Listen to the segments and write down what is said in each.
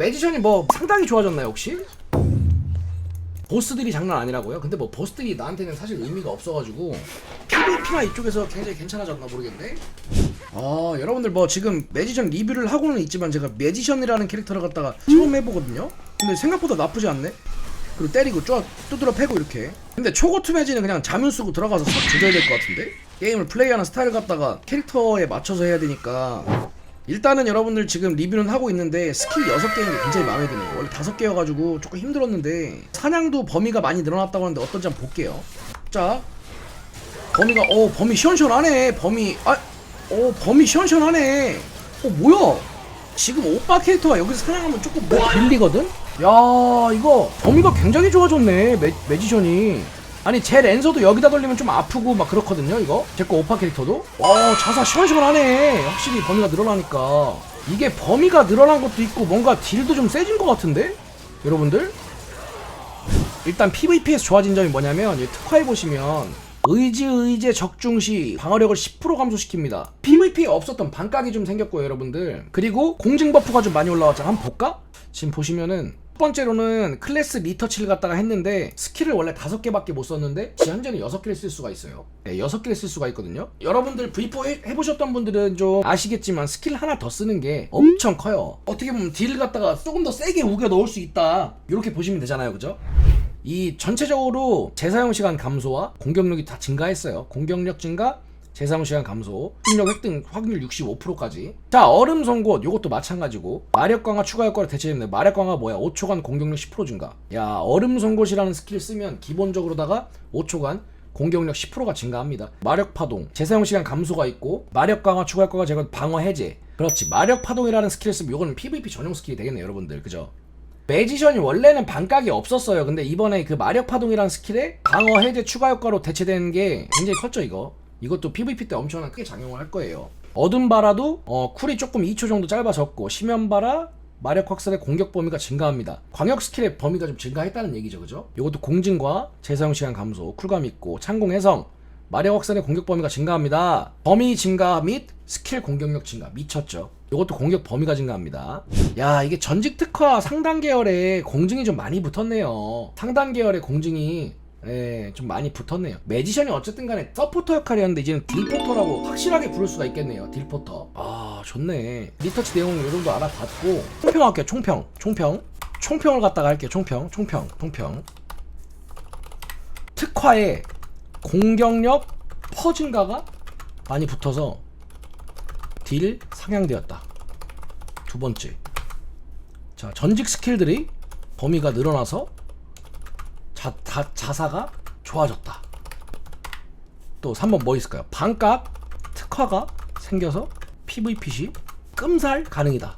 매지션이 뭐 상당히 좋아졌나요 혹시? 보스들이 장난 아니라고요? 근데 뭐 보스들이 나한테는 사실 의미가 없어가지고 PVP나 이쪽에서 굉장히 괜찮아졌나 모르겠네. 아 여러분들 뭐 지금 매지션 리뷰를 하고는 있지만 제가 매지션이라는 캐릭터를 갖다가 처음 해보거든요. 근데 생각보다 나쁘지 않네. 그리고 때리고 쫙 두드러 패고 이렇게. 근데 초고투 매지는 그냥 자면 쓰고 들어가서 싹 조져야 될 것 같은데? 게임을 플레이하는 스타일 갖다가 캐릭터에 맞춰서 해야 되니까 일단은 여러분들 지금 리뷰는 하고 있는데 스킬 6개는 굉장히 마음에 드네요. 원래 5개여가지고 조금 힘들었는데 사냥도 범위가 많지 늘어났다고 하는데 어떤지 한번 볼게요. 자, 범위가 어 범위 시원시원하네. 범위 아, 어 범위 시원시원하네. 어 뭐야? 지금 오빠 캐릭터가 여기서 사냥하면 조금 뭐 밀리거든? 야 이거 범위가 굉장히 좋아졌네 매, 매지션이 아니 제 랜서도 여기다 돌리면 좀 아프고 막 그렇거든요 이거 제 거 오빠 캐릭터도 어 자사 시원시원하네 확실히 범위가 늘어나니까 이게 범위가 늘어난 것도 있고 뭔가 딜도 좀 세진 것 같은데 여러분들 일단 PVP에서 좋아진 점이 뭐냐면 이 특화해 보시면 의지 의제 적중시 방어력을 10% 감소시킵니다. PVP에 없었던 반각이 좀 생겼고요, 여러분들. 그리고 공증 버프가 좀 많이 올라왔잖아. 한번 볼까? 지금 보시면은 첫 번째로는 클래스 리터치를 갖다가 했는데 스킬을 원래 다섯 개밖에 못 썼는데 지한제는 여섯 개를 쓸 수가 있어요. 네, 여섯 개를 쓸 수가 있거든요. 여러분들 V4 해, 해보셨던 분들은 좀 아시겠지만 스킬 하나 더 쓰는 게 엄청 커요. 어떻게 보면 딜을 갖다가 조금 더 세게 우겨 넣을 수 있다. 이렇게 보시면 되잖아요, 그죠? 이 전체적으로 재사용 시간 감소와 공격력이 다 증가했어요. 공격력 증가, 재사용 시간 감소, 힘력 획득 확률 65%까지. 자, 얼음 송곳 요것도 마찬가지고 마력 강화 추가 효과를 대체했는데 마력 강화 뭐야? 5초간 공격력 10% 증가. 야, 얼음 송곳이라는 스킬 쓰면 기본적으로다가 5초간 공격력 10%가 증가합니다. 마력 파동, 재사용 시간 감소가 있고 마력 강화 추가 효과가 제가 방어 해제. 그렇지. 마력 파동이라는 스킬을 쓰면 요거는 PVP 전용 스킬이 되겠네요, 여러분들. 그죠? 매지션이 원래는 반각이 없었어요. 근데 이번에 그 마력 파동이라는 스킬에 방어 해제 추가 효과로 대체되는 게 굉장히 컸죠, 이거. 이것도 PVP 때 엄청나게 작용을 할 거예요. 어둠 바라도 어, 쿨이 조금 2초 정도 짧아졌고 심연 바라 마력 확산의 공격 범위가 증가합니다. 광역 스킬의 범위가 좀 증가했다는 얘기죠, 그죠? 이것도 공증과 재사용 시간 감소, 쿨감 있고 창공 해성, 마력 확산의 공격 범위가 증가합니다. 범위 증가 및 스킬 공격력 증가 미쳤죠. 이것도 공격 범위가 증가합니다. 야 이게 전직 특화 상단 계열에 공증이 좀 많이 붙었네요. 상단 계열의 공증이 예, 좀 많이 붙었네요. 매지션이 어쨌든 간에 서포터 역할이었는데 이제는 딜포터라고 확실하게 부를 수가 있겠네요. 딜포터. 아, 좋네. 리터치 내용 요 정도 알아봤고 총평 할게요. 총평. 총평. 총평을 갖다가 할게요. 총평. 총평. 총평. 특화에 공격력 퍼진가가 많이 붙어서 딜 상향되었다. 두 번째. 자, 전직 스킬들이 범위가 늘어나서 자, 다, 자사가 좋아졌다. 또 3번 뭐 있을까요? 반값 특화가 생겨서 PVP 시 끔살 가능이다.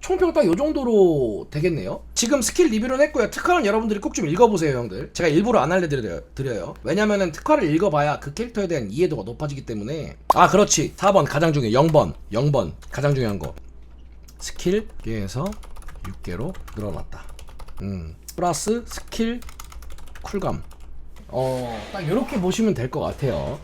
총평 딱 요 정도로 되겠네요. 지금 스킬 리뷰를 했고요. 특화는 여러분들이 꼭 좀 읽어보세요, 형들. 제가 일부러 안 알려드려요. 드려요. 왜냐면은 특화를 읽어봐야 그 캐릭터에 대한 이해도가 높아지기 때문에. 아, 그렇지. 4번 가장 중요해. 0번. 0번. 가장 중요한 거. 스킬 6개에서 6개로 늘어났다. 음. 플러스 스킬 쿨감. 어, 딱 이렇게 보시면 될 것 같아요.